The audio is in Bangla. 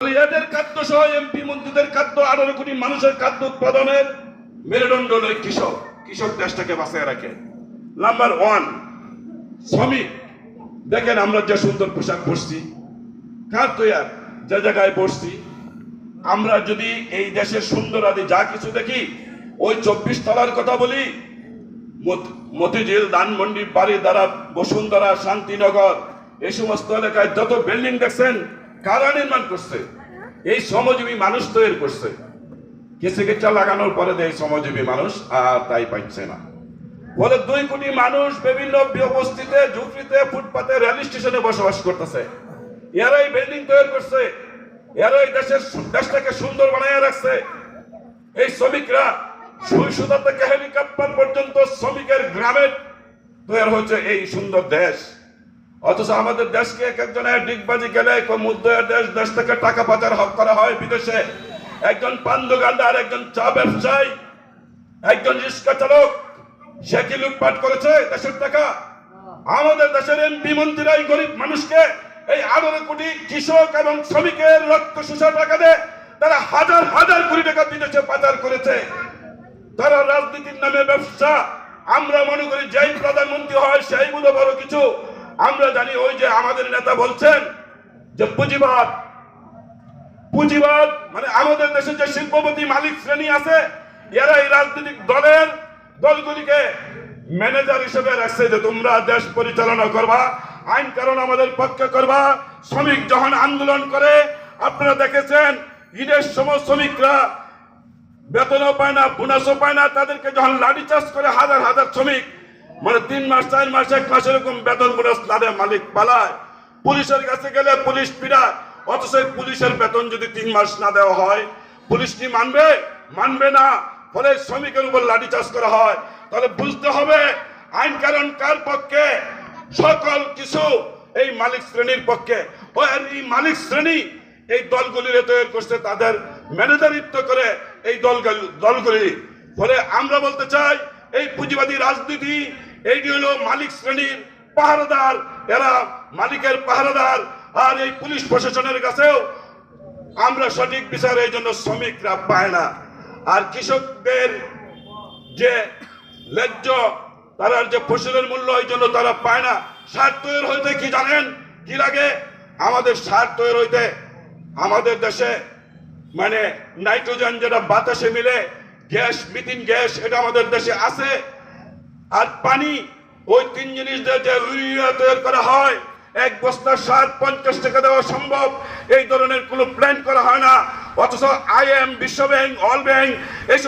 এদের খাদ্য সহ এমপি মন্ত্রীদের খাদ্য, আঠারো কোটি মানুষের খাদ্য উৎপাদনের মেরুদণ্ড হলো কৃষক। কৃষক দেশটাকে বাঁচিয়ে রাখে। নাম্বার ওয়ান শ্রমিক। দেখেন আমরা যে সুন্দর পোশাক পরছি, কার তৈয়ার? যে জায়গায় পড়ছি আমরা যদি এই দেশের সুন্দর আদি যা কিছু দেখি, ওই চব্বিশ তলার কথা বলি, মত- মতিঝিল, ধানমন্ডি বাড়ি দ্বারা বসুন্ধরা, শান্তিনগর, এই সমস্ত এলাকায় যত বিল্ডিং দেখছেন কারা নির্মাণ করছে? এই শ্রমজীবী মানুষ তৈরি করছে। চিকিৎসা লাগানোর পরে এই শ্রমজীবী মানুষ? আর তাই পাচ্ছে না। বলে দুই কোটি মানুষ বিভিন্ন বস্তিতে ঝুপড়িতে, ফুটপাতে, রেল স্টেশনে বসবাস করতেছে। এরাই বিল্ডিং তৈরি করছে। এরাই দেশের দেশটাকে সুন্দর বানিয়ে রাখছে। এই শ্রমিকরা সুই সুতা থেকে হেলিকপ্টার পর্যন্ত শ্রমিকের গ্রামের তৈরি হচ্ছে এই সুন্দর দেশ। অথচ আমাদের দেশকে এক একজনের ডিগবাজি গেলে মুদ্রার দেশ দেশ থেকে টাকা পাচার হক করা হয় বিদেশে। একজন পান দোকানদার একজন চা ব্যবসায়ী একজন রিক্সা চালক সে কি লুটপাট করেছে দেশের টাকা? আমাদের দেশের এমপি মন্ত্রীরাই গরিব মানুষকে এই আঠারো কোটি কৃষক এবং শ্রমিকের রক্ত শুষা টাকা দেয় তারা হাজার হাজার কোটি টাকা বিদেশে পাচার করেছে। তারা রাজনীতির নামে ব্যবসা। আমরা মনে করি যেই প্রধানমন্ত্রী হয় সেই বড় কিছু। আমরা জানি ওই যে আমাদের নেতা বলছেন যে পুঁজিবাদ। পুঁজিবাদ মানে আমাদের দেশে যে শিল্পপতি মালিক শ্রেণি আছে এরা এই রাজনৈতিক দলের দলগুলিকে ম্যানেজার হিসেবে রাখছে যে তোমরা দেশ পরিচালনা করবা, আইন কারণ আমাদের পক্ষে করবা, শ্রমিক যখন আন্দোলন করে, আপনারা দেখেছেন, ঈদের সময় শ্রমিকরা বেতনও পায় না, বোনাসও পায় না, তাদেরকে যখন লাঠি চাষ করে হাজার হাজার শ্রমিক মানে তিন মাস, চার মাস, এক মাস এরকম বেতন বোনাস তাদের মালিক পালায়। পুলিশের কাছে গেলে পুলিশ পিড়ায়। অথচ পুলিশের বেতন যদি তিন মাস না দেওয়া হয়, পুলিশ কি মানবে? মানবে না। ফলে শ্রমিকের উপর লাঠি চাষ করা হয়। তাহলে বুঝতে হবে, আইন কারণ কার পক্ষে? সকল কিছু এই মালিক শ্রেণির পক্ষে। ও এই মালিক শ্রেণি এই দলগুলির তৈরি করছে, তাদের ম্যানেজারিত্ব করে এই দলগুলি দলগুলি। ফলে আমরা বলতে চাই, এই পুঁজিবাদী রাজনীতি এইটি হলো মালিক শ্রেণির পাহারাদার, এরা মালিকের পাহারাদার, আর এই পুলিশ প্রশাসনের কাছেও আমরা সঠিক বিচার এই জন্য শ্রমিকরা পায় না। আর কৃষকদের যে ন্যায্য, তার যে ফসলের মূল্য এই জন্য তারা পায় না। সার তৈরি হইতে কি জানেন? কি লাগে? আমাদের সার তৈরি হইতে আমাদের দেশে মানে নাইট্রোজেন যেটা বাতাসে মিলে, গ্যাস, মিথিন গ্যাস, এটা আমাদের দেশে আছে। আর পানি, ওই তিন জিনিস করা হয়, এক বস্তা সার পঞ্চাশ টাকা দেওয়া সম্ভব। এই ধরনের কোনো প্ল্যান করা হয় না। অথচ আই এম, বিশ্ব ব্যাংক, অল ব্যাংক, এই